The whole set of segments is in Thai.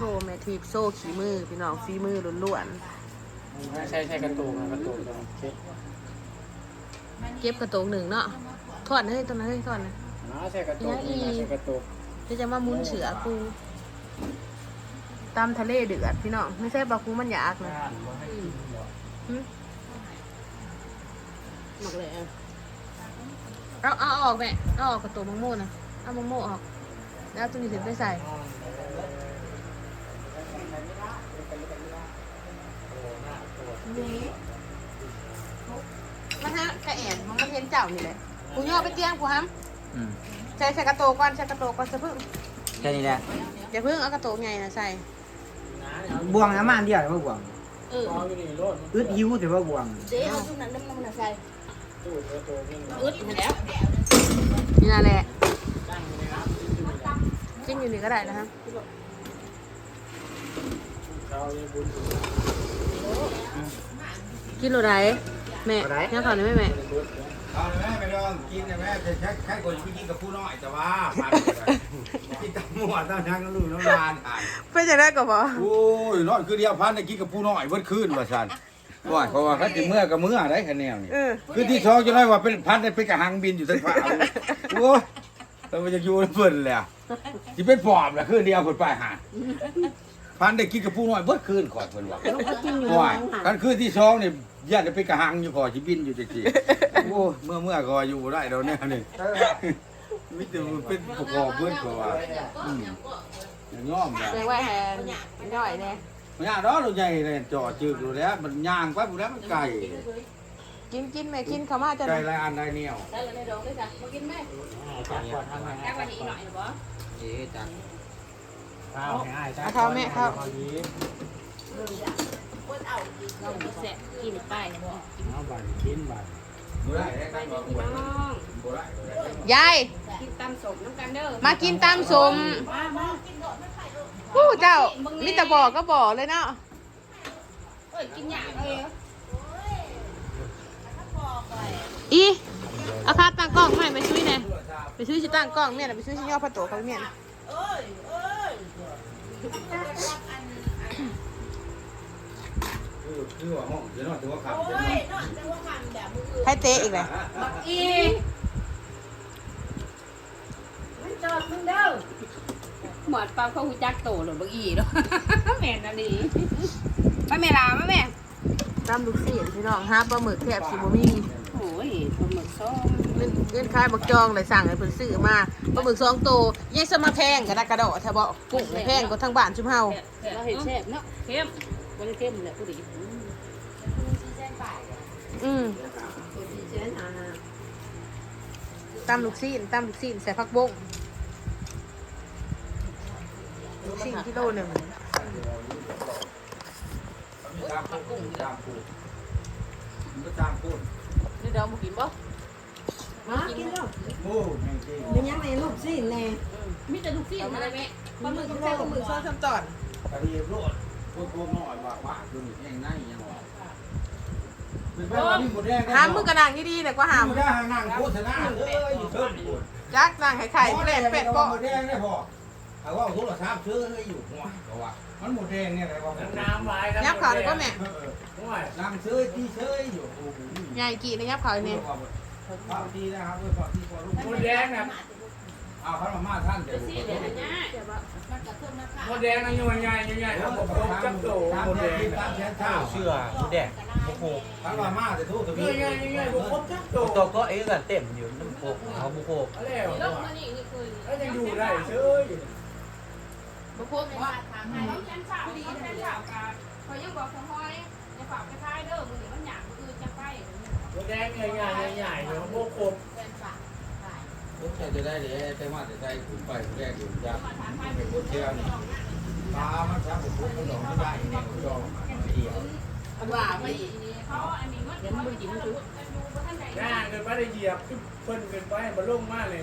ทแม่ทีบโซ่ขี่มือพี่น้องฝีมือล้วนใช่ใช่กระตูกนะกระตูกตรงเช็ดๆเก็บกระโตงหนึ่งเนาะทอดเฮ้ยตรงนั้นเฮ้ยทอดนะ อ๋อใช่กระตูกนี่นะใช่กระตูกเดี๋ยวจะมามุนเสือกูตามทะเลเดือดพี่น้องไม่ใช่ปลาคูมันอยากนะข้านบ่ให้กินบ่หึหมกเลยเอาเอาเอาออกแม่เอาออกกระโตงมังโม่นะเอามังโม่ออก แล้วเอาตัวนี้ถึงไปใส่ มันฮะกระแอนมันก็เห็นเจ้านี่แหละกูย่อไปเตียงกูฮัมอืมใส่ใส่กระโตกก่อนใส่กระโตกก่อนจะพึ่งแค่นี้แหละอย่าพึ่งเอากระโตกใหญ่นะใส่น้าเนี่ยบวงน้ำมันเดียวแต่ว่าบวงเออเอาอยู่นี่โลดอึดหิวแต่ว่าบวงเดี๋ยวเอาชุดนั้นน้ำมันใส่ตู้กระตูกนี่อึดมาแล้วนี่นั่นแหละตั้งอยู่ในน้กินอยู่นี่ก็ได้นะฮะำเขาเนี่ยบุญถึง กินโลไรแม่เนี่ยเขาเนี่ยแม่แม่เอาเลยแม่ไปลองกินเลยแม่จะแค่แค่คนไปกินกับผู้น้อยแต่ว่าไปกินกับหมั่วตั้งทั้งลูกน้ำลานอ่านไปจะได้ก็บอโอ้ยนอนคือเดียวพันได้กินกับผู้น้อยเบิดคืนว่าซั่นว่าเพราะว่าเขาสิเมื่อกับเมื่อได้คะแนนนี่เออคือที่ท้องจะได้ว่าเป็นพันได้เป็นกระหังบินอยู่ทั้งฟ้าโอ้ยเราจะอยู่เพิ่นแหละที่เป็นปอบแหละคืนเดียวเพิ่นไปหา พันได้กินกับผู้น้อยเบิดคืนขอดเพิ่นว่าว่ากันคือที่สองนี่ญาติไปกระหังอยู่ก่อชิบินอยู่จริงๆโอ้เมื่อเมื่อก็อยู่บ่ได้แล้วเนี่ยนี่มิตรเป็นประกอบเพื่อนก็ว่าอืมอย่างง้อมแบบเรียกว่าแฮนย่อยแน่มันย่าง đó เราใหญ่เลยจ่อจืดอยู่แล้ว มันย่างไปหมดแล้วมันไก่กินกินแม่กินเขามาจะไก่ลายอันลายเหนียวจักก่อนทำไงจักวันนี้หน่อยบ่เอ๊ะจัง ข้าวง่ายจักเอาข้าวแม่ข้าวเอายิ้มแสะกินไปเอาบัตรกินบัตรบ่ได้ได้กันบ่บ่ได้บ่ได้ยาย กินตำสมน้ำกันเด้อมากินตามสมมามาผู้เจ้ามิตรบอกก็บอกเลยเนาะเอ้ยกินหยาเลยอีเอาคาตั้งกล้องไม่ไปช่วยแน่ไปช่วยชิตั้งกล้องเมียน่ะไปช่วยชิย่อพระโตเขาเมียน่ะคือ คือว่าห้องจะนอนถือว่าขับจะนอนให้เตะอีกเลยอีมันจอดมึงเด้อหมอดเปล่าเขาหูจักโตหรือบ่อีเนาะแม่นอันนี้มาแม่ลามาแม่ตามลูกศิษย์พี่น้องฮะปลาหมึกแทบสิบ่มีโอ้ยปลาหมึกส้ม เงินเงินขายบักจองเลยสั่งให้เพิ่นซื้อมาปลาหมึกสองโตวยังสมาแพงกระดากระดอถ้าบ่กุ้งนี่แพงกว่าทั้งบ้านชุมเฮาเราเห็นแซ่บเนาะเข้มบ่ได้เข้มแหละผู้ดีอืมตามลูกศิษย์ตามลูกศิษย์ใส่ผักบงลูกศิษย์กิโลหนึ่งมีตามพูดตามพูดมันก็ตามพูดนี่เดี๋ยวมากินบ่ มากินแล้วโอ้แม่งจริงเป็นยังไงลูกสิแน่มีแต่ลูกศิษย์อะไรแม่ปลาหมึกใส่ปลาหมึกซอสซ้ำตอนกระเทียมโลดพวกพวกน้อยว่าว่าดูนี่แห้งในยังว่าเป็นแบบว่ามีหมดแดงหามมือกระด่างดีๆเนี่ยกว่าหามหมดแดงนั่งโฆษณาเอ้ยอยู่เทิงปวดจักนั่งไข่ไข่แปดแปดก็ก็หมดแดงได้พอแต่ว่าโทรศัพท์ซื้อให้อยู่หัวก็ว่ามันหมดแดงเนี่ยอะไรวะน้ำลายยับเขาเลยก็แม่เออโอ้ยนั่งซื้อที่ซื้ออยู่โอ้โหใหญ่กี่นะยับเขาเนี่ย ขอบดีนะครับด้วยขอบที่พอลูกมดแดงน่ะเอาเขามาท่านเดี๋ยวศิษย์เดี๋ยวนะมดแดงน่ะอยู่ใหญ่ๆใหญ่ๆครับผมผมจับโตมดแดงตามแขนเท้าเชื่อหมูแดงโอ้โหท่านว่ามาแต่ทุกตัวใหญ่ๆใหญ่ๆผมครบจับโตตัวก็เอ๊ะกันเต็มอยู่น้ำโคกเขาบุโคกแล้วลงมานี่นี่คือแล้วยังอยู่ได้เฉยบุพเพว่าน้องแกนสาวน้องแกนสาวกันพอยังบอกสะพอยจะฝากไปท้ายเด้อมื้อ แดงใหญ่ๆใหญ่เนาะโบกครบผมจะได้เลยแต่ว่าจะได้ขึ้นไปแรกอยู่จ้ะเป็นคนเที่ยวตามันช้าผมผมหลงไม่ได้เนี่ยผมยอมเดียวว่าไปเขาอันนี้มันเดี๋ยวมันบ่กินมันคือย่างเกินไปได้เหยียบเพิ่นเกินไปมันลงมากเลย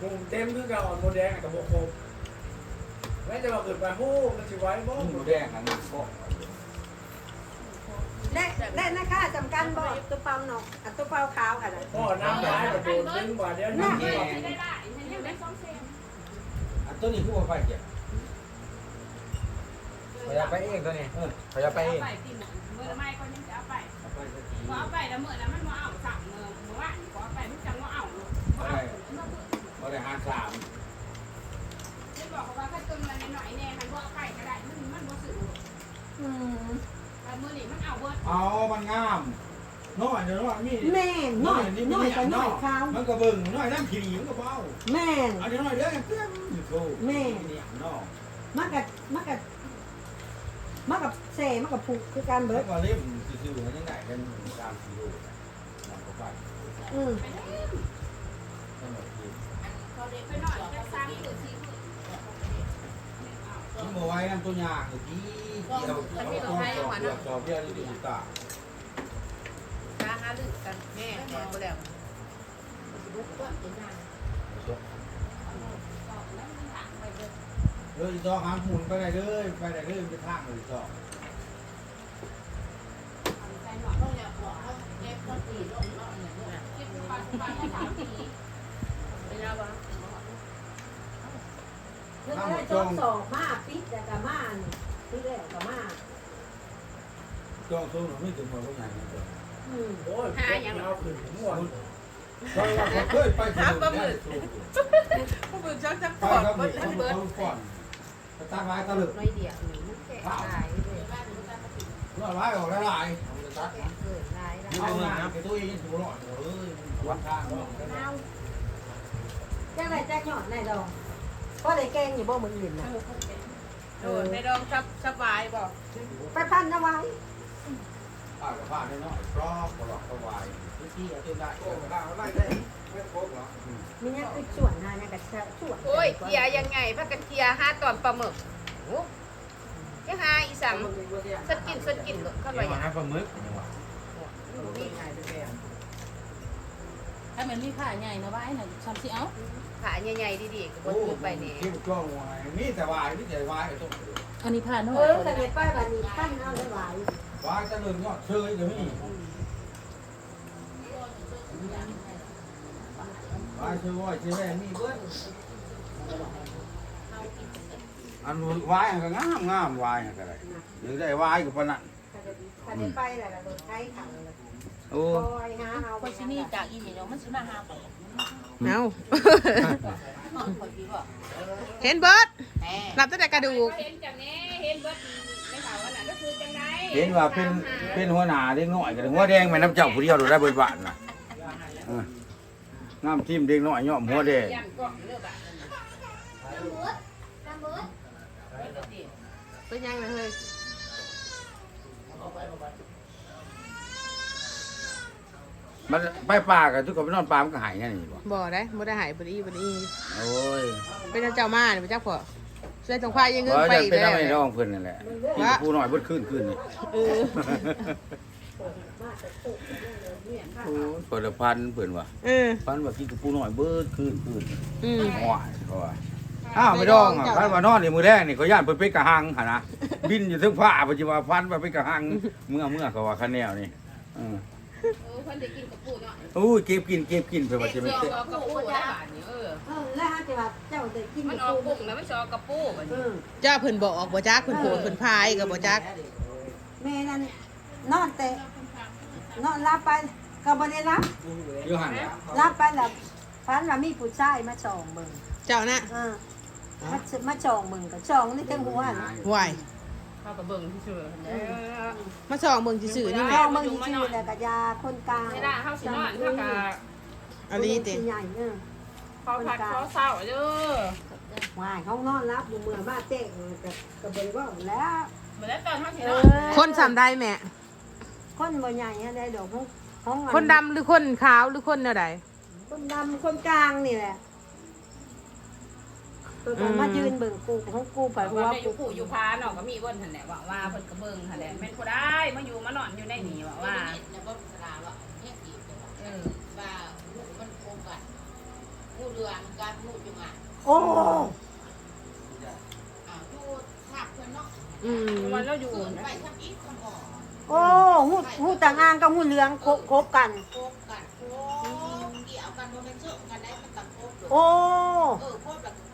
มุมเต็มคือเก่าโมแดงกับโบกบแม้จะมาเกิดไปโอ้มันสิไว้บ่หมูแดงอันนี้ก็ ได้ได้นะคะจำกันบ่ตัวเปล่าหนอกอันตัวเปล่าขาวกันน่ะพ่อน้ำร้ายแบบโดนดึงกว่าเดี๋ยวน้ำแดแดงงได้ได้ยังได้2เซนอันตัวนี้คือว่าไฟเจ็บจะไปเองตัวนี้เขาจะไปเองไปปีหนึ่งเมื่อไม่ก็ยังจะเอาไปพอเอาไปแล้วเมื่อนั้นมันมาเอาสั่งเมื่อเมื่อวานพอเอาไปมันจังว่าเอาลูกบ่เอาเมื่อเมื่อบริหารสามไม่บอกเขาว่าถ้าจนมันหน่อยแน่มันบ่เอาไปก็ได้มันมันบ่ซื้ออืมแต่ มื้อนี้มันเอาเบิดเอามันงามน้อยเดี๋ยวน้อยมีแม่นน้อยน้อยก็น้อยเขามันก็เบิ่งน้อยน้ำขี้หนีมันก็เบาแม่นอันนี้น้อยเด้อเพื่อนอยู่โตแม่เนี่ยเนาะมันกับมันกับมันกับเสมันกับผูกคือการเบิแล้ดวก็เล่มซื่อๆมันยังได้กันตามกิโลมันก็ไปอืมไปเล่นทั้งหมดที่เขาเด็กไปหน่อยจะสร้างคือสิคือ ที่มาไว้นั่นตัวยางอยู่ที่เดียวเอาตัวสอบเบี้ยที่ดีตาตาหาลึกกันแม่แม่บ่แล้วเลยจอกหางหมุนไปไหนเลยไปไหนเลยไปทางเลยจอกแล้วะ ก็ได้จบสอบมาปิดแต่กับมานี่ที่แรกกับมาจอกสู้หนูไม่ถึงหัวเขาใหญ่เลยอืมโอ้ยเอาขึ้นม่วนเพราะว่าเขาเคยไปถึงเนี่ยสู้ผู้มือจักจักไปปอดเบิมีดเขาเบิดเขาก่อนไปตั้งไว้ตะลึกน้อยเดียวนี่มันแก่ตายเลยรอดไว้ออกได้หลายเกิดตายแล้วเอาหน้าไปตู้เองถูกหลอดเอ้ยวัดทางเนาะแจ้งไรแจ้งหยอดในดอง ก็ได้แกงอยู่บ่มืออื่นนะโดนในดองซับสบายบ่ไปพันเอาไว้ป้ากับป้าน้อยๆรอบตลอดสบายที่เอาเต้นได้โอ้ได้ได้ได้ไม่ครบหรอมีเนี่ยคือส่วนหาเนี่ยกับส่วนโอ้ยเกียยังไงพากันเกียหาตอนปลาหมึกโอ้ยหาอีสังสกินสกินเข้าไปเดี๋ยวอย่างมาปลาหมึกถ้ามันมีผ้าใหญ่นะว่าไอ้น่ะทำสิเอา ขาใหญ่ๆดีๆก็บ่โอ้ถือไปนี่คิ้วกล้องวายนี่แต่วายนี่แต่วายไอ้ต้นอันนี้ผ้าน้อเอยอแต่ในป้ายวันนี้พันเอาได้ไว้วายจะเดินยอดเชยก็มีวายเชยว่าเชยแม่มีเบิ้ลอันวายก็งามงามวายก็ได้หรือได้วายกับปนันถ้าได้ไปแล้วก็โดนใช้ขังเลยโอ้คอยหาเอาคนที่นี่จากอีนี่เนาะมันสิมาหาไป เอาคนที่บ่เห็นเบิดแหมรับตั้งแต่กระดูกเห็นจังแน่เห็นเบิดไม่ถามว่าน่ะก็คือจังได๋เห็นว่าเป็นเป็นหัวหน้าเด็กน้อยกันหัวแดงแม่น้ำเจ้าผู้เดียวเราได้เบิดบาทนะเออน้ำทิมเด็กน้อยย่อมหัวแดงยันกล้องเด้อบัดนั้นเป็นยังไงเฮ้ย มันไปป่ากันทุกคนไปนอนป่ามันก็หายนั่นนี่บ่บ่ได้บ่ได้หายบ่ได้อีบ่ได้อีโอ้ยเป็นเจ้ามาเนี่ยเป็นเจ้าพ่อเสื้อตรงควายยังเงินเพราะไปจะอีกเป็นแล้วอะไรน้องเพิ่นนั่นแหละกินผู้น้อยเบิดขึ้นขึ้นนี่เออโอ้ยเปิดละพันเพิ่นว่าเออพันว่ากินกับผู้น้อยเบิดขึ้นขึ้นอืมห่วยเพราะว่าอ้าวไม่ต้องอะพันว่านอนนี่มื้อแรกนี่เขาย่านเพิ่นไปกะหังหั่นนะบินอยู่ถึงฟ้าปัจจุบันพันว่าไปกะหังเมื่อเมื่อเขาว่าคันแนวนี่เออ เออเพิ่นได้กินกับปูเนาะโอ้ยเก็บกินเก็บกินเพิ่นว่าจะไม่เด็กเตะออกกับปูได้บาดนี้เออเออแล้วฮะจะว่าเจ้าจะกินมันออกกุ้งแล้วมันสิออกกับปูบัดเอนี้อเจ้าเพิ่นบอกบ่จักเพิ่นโผล่เพิ่นพายกับบ่จักแม่นั่นนอนแต่นอนรับไปก็บ่ได้รับอยู่หั่นน่ะรับไปแล้วพันว่ามีผู้ชายมาจองมึงเจ้าน่ะเออมามาจองมึงก็จองนี่ทั้งหัวน่ะไหว เข้ากับเบิ่งที่ซื่อเออมาส่องเบิ่งซื่อๆนี่จแหอละงมึงชื่อแล้วก็ยาคนกลางเวลาเฮาสินอนเฮาก็อันนี้ติใหญ่เออขอพักขอเศร้าเด้อวายห้องนอนรับอยู่เมื่อมาเจ๊งก็ก็บ่ได้ว่าแล้วบ่ได้ตอนเฮาสิเอนออนคนสำได้แม่คนบ่ใหญ่อันใดดอกห้องห้องคนดำหรือคนขาวหรือคนแนวใดคนดำคนกลางนี่แหละ ตัวก็มายืนเบิ่งกูของกูไปเพราะว่าว่าอยู่ผู้อยู่พาเนาะก็มีเบิ่นหั่นแหละว่าว่าเพิ่นก็เบิ่งหั่นแหละแม่นผู้ใดมาอยู่มานอนอยู่ในนี่ว่าว่าเออโอ้อืมวันเราอยู่ะโอ้หูหูต่างอ่างกับหูเหลืองครบครบกันโอ้เออพวกแบบเกี่ยวกันน้ำน้อยแล้วก็ละอื่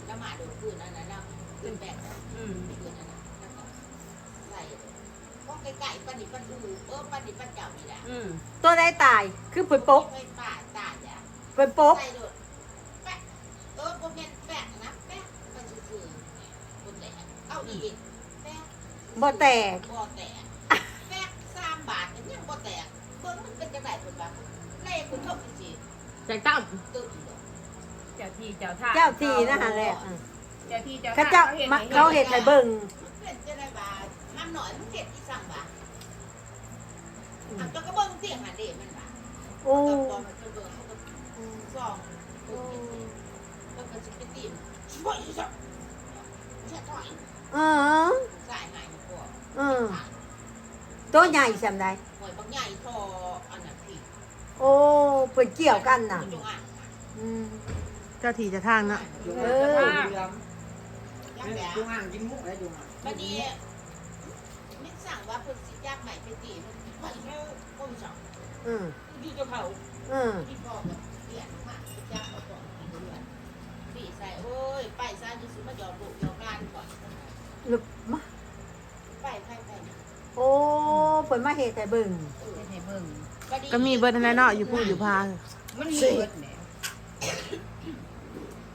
นน้ำมาเดือดอื่นนั่นนะเป็นแบบอืมไหลก็ไก่ๆปันดิปันดูเออปันดิปันเจ้านี่แหละอืมตัวใดตายคือเปิดปกไปป่าตายอะเปิดปกใส่โดดแปะเออโมเมนแปะนะแปะไปซื่อๆคนแตกเอาอีกแปะบ่แตกบ่แตกแปะสามบาทเนี่ยยังบ่แตกเบิ่งมันเป็นจังได๋คนว่าเลขคุณเท่าสิแจกตั้มตึ้มเด้อเจ้าที่เจ้าท่าเจ้าทีนะฮะแหละอะเจ้าที่เจ้าเขาเจ้ามาเขาเห็ดให้เบิ่งมันเป็นจังได๋บาทน้ำหน่อยมันเฮ็ดอีสั่งบาทอันเจ้าก็เบิ่งเสียงหันเด้มันบาทโอ้ก็บ่มันเบิ่งเขาก็ส่องเบิ่งเห็นสิแล้วก็สิไปตีมช่วยอีสักแค่ถอยเออสายหายพวกเออตัวใหญ่สำใดหวยบางใหญ่ทออันนั้นพี่โอ้เพิ่นเกี่ยวกันน่ะจงอ่างอืม เจ้าที่จะทางเนาะเออจุงอ่างกินมุกได้จุงอ่างบัดนี้มิสั่งว่าเพิ่นสิยากใหม่ไปตีมันไปแล้วก็มีสองอืมอยู่กับเขาอืมที่พ่อกับเปลี่ยนมาไปยากเอาก่อนเดือนปีใส่โอ้ยไปซะจะสิมายอมลูกยอมหลานก่อนลึกมาไปไปไปโอ้เพิ่นมาเห้เบิ่งเบิ่งก็มีเบิร์ดอะไรเนาะอยู่พูดอยู่พามันมีเบิดแหน่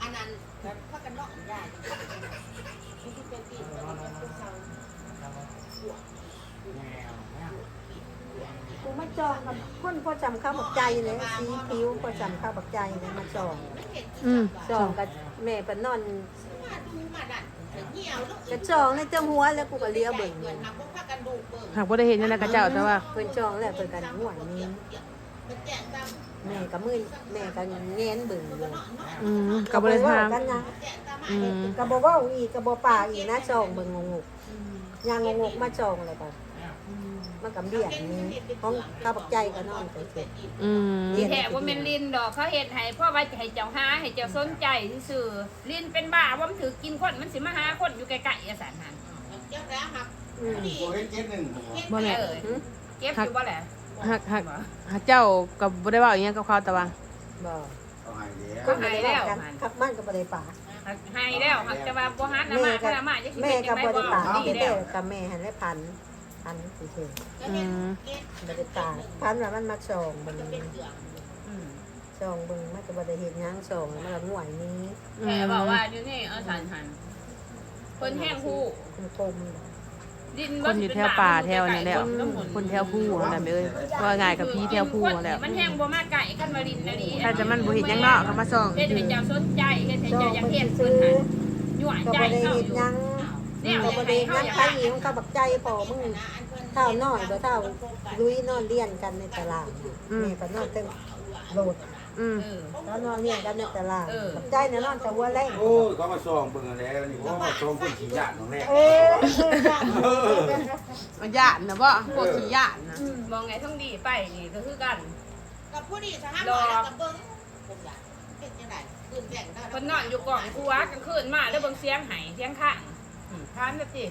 อันนั้นพักกันนอกได้ที่เป็นปีมันเป็นเสา กูมา จองกับคนพอจำข้าวบักใจเลยสีผิวพอจำข้าวบักใจเลยมาจองอืมจองกับแม่เพิ่นนอนมาดูมาดันเหี่ยวลูกก็จองในเจ้าหัวแล้วกูก็เลี้ยวเบิ่งเงินทำพวกพักกันดูเบิ่งหากว่าได้เห็นนั่นนะกระเจ้าแต่ว่าเพิ่นจองแล้วเพิ่นก็ห่วยนี้มันแจกตามแม่ก็มือแม่ก็แงนเบิ่งอยู่อืมกับบริทามกันนะแจกตามอืมก็บ่เว้าอีกก็บ่ปากอีกนะจองเบิ่งงกๆย่างงกๆมาจองเลยก็ มันก็เบี้ยนี้ของข้าวบักใจก็นอนไปเสร็จอืมที่แท้ว่าแม่นลินดอกเขาเฮ็ดให้เพราะว่าจะให้เจ้าหาให้เจ้าสนใจซื่อๆลินเป็นบ้าว่ามันถือกินคนมันสิมาหาคนอยู่ไกลๆอะสันหันเจ้าแล้วครับอืมโอ้ยเจ็ดหนึ่งบ่แม่เออเก็บอยู่บ่แหละหักหักหักเจ้ากับบได้เว่าอย่างเงี้ยกับเขาแต่ว่าบ่เอาหายแล้ว ก็หายแล้วกับบ้านก็บ่ได้ปากให้แล้วหักจะว่าบ่หันน่ะมาถ้ามาจะสิแม่เป็นจัก็งได๋บ่บ่ได้ปากดีแต่แล้ว กับแม่หันได้พัน พันเฉยอืมๆบ่ได้ปากพันว่ามันมาจองเบิ่งอืมจองเบิ่งมันก็บ่ได้เฮ็ดหยังจองมันก็ง่วยนี้อืแม่มบอกว่าอยู่นี่เอาสันหันเพิ่นแห้งฮู้กลมดินคนอยู่แถวป่าแถวนี่แหล้วคนแถวผู้นั่นแหละเอ้ยว่าง่ายกับพี่แถวผู้นั่นแหล้วมันแห้งบ่มาไก่กันมาลินนะดิถ้าจะมันบ่เห็นหยังเนาะก็มาส่องเฮ็ดให้เจ้าสนใจเฮ็ดให้ๆจอเจ้างอยากเบิ่งเฮ็ดซื้เพิ่นอหันยั่วก็ใจบ่ได้เข้าเฮ็อดยู่ หยัง เนี่ยก็อยาบ่กได้ให้เฮ็ดหเข้ายังอยากไปหิวก็บักใจพอมึงเท่าน้อยบ่เท่าลุยนอนเรียนกันในตลาดแม่ก็นอนเต็มโหลดอืมเออแล้วนอนเรียนกันในตลาดเออบักใจเนี่ยนอนแต่หัวแรงโอ้ยเขามาส่องเบิ่งแล้วนี่ว่ามาส่องคนขี้ยานของแรกเอ้ยมันยานนะบ่พวกขี้ยานนะมองไงท่องดีไปนี่ก็คือกันกับผู้ดีสหหน่อยแล้วกับเบิ้งผมอยากเป็นจังไดคืนแบ่งได้คนนอนอยู่กล่องครัวกลางคืนมาแล้วเบิ่งเสียงไห้เสียงข้าง อืมทานแบบสิ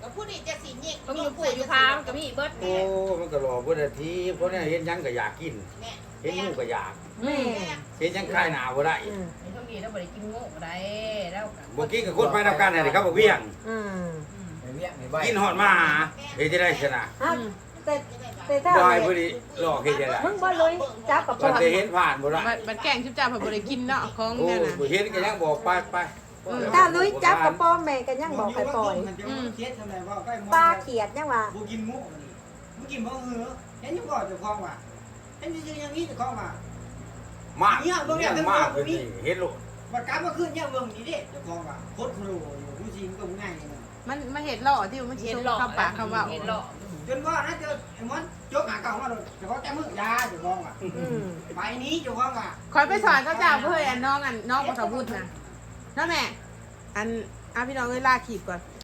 กับผู้ดีจะสีเงียเบิ่งอยู่ปู่อยู่พามันก็มีเบิดโอ้มันก็รอเบิ่นนาทีเพราะเนี่ยเห็นหยังก็อยากกิน แม่เห็นหมูก็อยาก แม่เห็นหยังคลายหนาวบ่ได้อืมไอ้ท่องดีแล้วบ่ได้กินงูได้แล้วบ่กินกับคนไปนำกันนี่ครับบ่เวียง อืมไม่เวียงไม่ใบกินฮอดมาหาเฮ็ดจะได้ชนะฮะแต่แต่ถ้าบ่ให้บ่ได้หลอกเฮ็ดจะได้มึงบ่เลยจับกับก็พ่อจะเห็นผ่านบ่ได้บัดบัดแกล้งชิบจ้าเพิ่นบ่ได้กินเนาะของโอ้นั่นน่ะบ่เห็นก็ยังบอกไปไป ถ้าลุยจับกับพ่อแม่ก็ยังบอกให้ปล่อยมันจะเช็ดทำไมว่าใกล้ปลาเขียดยังว่าบูกินมุกนี่บูกินบ่เหือเห็นอยู่ก่อนเจ้าของว่าเห็นอยู่อย่างนี้เจ้าของว่ามากยังมากคือนี่เห็นโลดบัดกลับมาขึ้นเนี่ยเบิ่งนี่เด้เจ้าของว่าโคตรโคโลอยู่ผู้จริงก็ง่ายนี่มันมันเห็ดหล่อที่มันเห็ส่นงหลอกคำปากคำเว่าเห็นหลอกจนว่านะเจอไอ้มอนจกหาเก่ามาเลยเจ้าของแต่มือยาเจ้าของว่าอืมไปนี้เจ้าของว่าคอยไปสอนเขาเจ้าเพื่ออันน้องอันน้องปฐบุตรนะ น้องแม่ อันอะพี่น้องเลยลาขีดก่อน